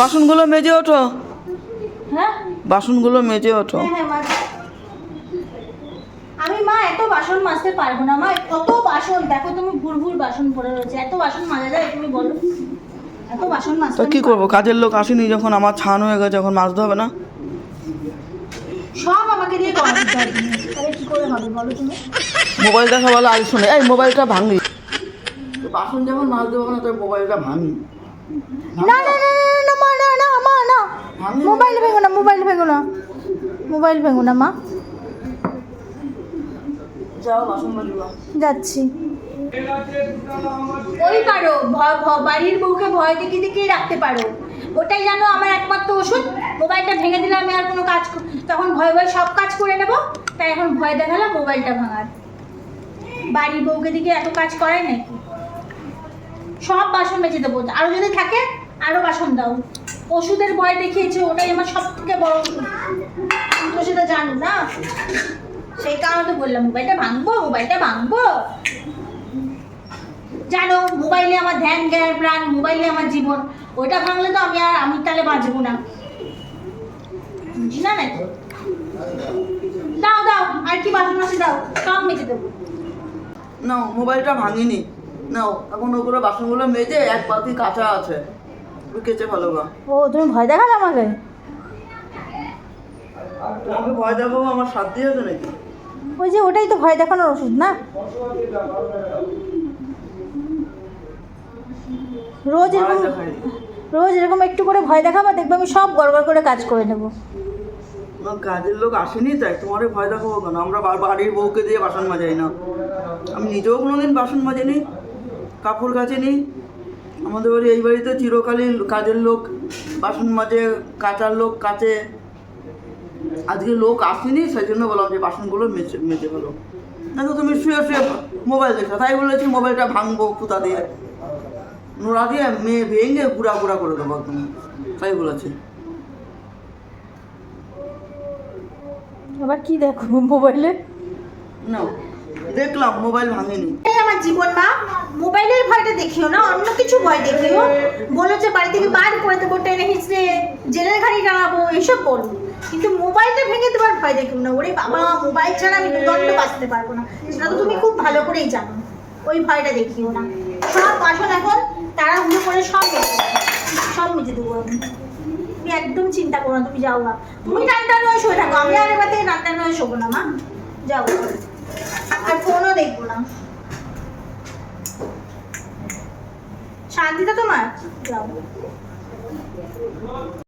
বাসনগুলো মেজে ওঠো। হ্যাঁ? বাসনগুলো মেজে ওঠো। হ্যাঁ হ্যাঁ মাছ আমি মা এত বাসন মাজতে পারব না। মা কত বাসন? দেখো তুমি ভুল ভুল বাসন পড়ে রয়েছে। এত বাসন মাজা যায় তুমি বলো। এত বাসন মাজতে তা কি করব? কাজের লোক আসেনি যখন আমার ছান হয়ে গেছে যখন মাজতে হবে না? সব আমাকে দিয়ে করাতে তাহলে কি করে হবে বলো তুমি? মোবাইল দেখা বলো শুনে। এই মোবাইলটা ভাঙি বাসন যখন মাজতে হবে না তাই মোবাইলটা ভাঙি না না না না, মোবাইল ভেঙো না মোবাইল ভেঙো না। মোবাইল ভেঙো না মা। যাচ্ছি। ওই পারো বাড়ির বউকে ভয় দেখে দেখেই রাখতে পারো। ওটাই জানো আমার একমাত্র ওষুধ। মোবাইলটা ভেঙে দিলে আমি আর কোনো কাজ তখন ভয় ভয় সব কাজ করে নেব। তাই এখন ভয় দেখালাম মোবাইলটা ভাঙার। বাড়ির বউকে দিকে এত কাজ করে নাকি? সব বাসন বেঁচে দেবো। আরও যদি থাকে আরও বাসন দাও। ওষুধের ভয় দেখিয়েছে, ওটাই আমার সব থেকে বড় তো সেটা জানো না? সেই কারণে বললাম, মোবাইলটা ভাঙবো মোবাইলটা ভাঙবো। জানো, মোবাইলে আমার ধ্যান, জ্ঞান, প্রাণ, মোবাইলে আমার জীবন, ওইটা ভাঙলে তো আমি আর আমি তাহলে বাঁচবো না। বুঝি না দাও দাও, আর কি বাসন আছে দাও, সব মেজে দেবো। নাও, মোবাইলটা ভাঙিনি। নাও, এখন ওগুলো বাসনগুলো মেজে এক বালতি কাঁচা আছে। কেচে ভালো গা ও তুমি ভয় দেখালে আমাকে? তোমাকে ভয় দেখাবো আমার সাথ দিয়েছে নাকি? ওই যে ওটাই তো ভয় দেখানোর ওষুধ না? রোজ এরকম রোজ এরকম একটু করে ভয় দেখাবা দেখবে আমি সব গড়বড় করে কাজ করে নেব। কাজের লোক আসেনি তাই তোমারে ভয় দেখাবো কেন? আমরা বাড়ির বউকে দিয়ে বাসন মাজাই না। আমি নিজেও কোনোদিন বাসন মাজিনি কাপড় কাচিনি আমাদের বাড়ি এই বাড়িতে চিরকালীন কাজের লোক বাসন মাজে কাচার লোক কাচে। আজকে লোক আসেনি সেই জন্য বললাম যে বাসনগুলো মেজে মেজে ফেলো। না তো তুমি শুয়ে শুয়ে মোবাইল দেখো তাই বলেছি মোবাইলটা ভাঙবো কুতা দিয়ে। নোড়া দিয়ে মেয়ে ভেঙে গুঁড়া গুঁড়া করে দেবো একদম তাই বলেছি। আবার কি দেখো মোবাইলে? না দেখলাম, মোবাইল ভাঙেনি। আমার জীবন, মা। মোবাইলের ভয়টা দেখিও না, অন্য কিছু ভয় দেখিও। বলো যে বাড়ি থেকে বার করে দেবো, টেনে হিসড়ে জেলের ঘাড়ি টাঙাবো, এসব বলব কিন্তু মোবাইলটা ভেঙে দেবার ভয় দেখিও না, ওরে বাবা, মোবাইল ছাড়া আমি দুদণ্ড বাঁচতে পারব না। সেটা তো তুমি খুব ভালো করেই জানো, ওই ভয়টা দেখিও না। সব বাসন এখন তাড়াহুড়ো করে সব সব মেজে দেবো তুমি একদম চিন্তা করো না, তুমি যাও না। তুমি টানটান হয়ে শুয়ে থাকো, আমি আর এবার থেকে টানটান হয়ে শোবো না, মা। যাও। আর ফোনও দেখব না। শান্তিটা তোমার? যাও।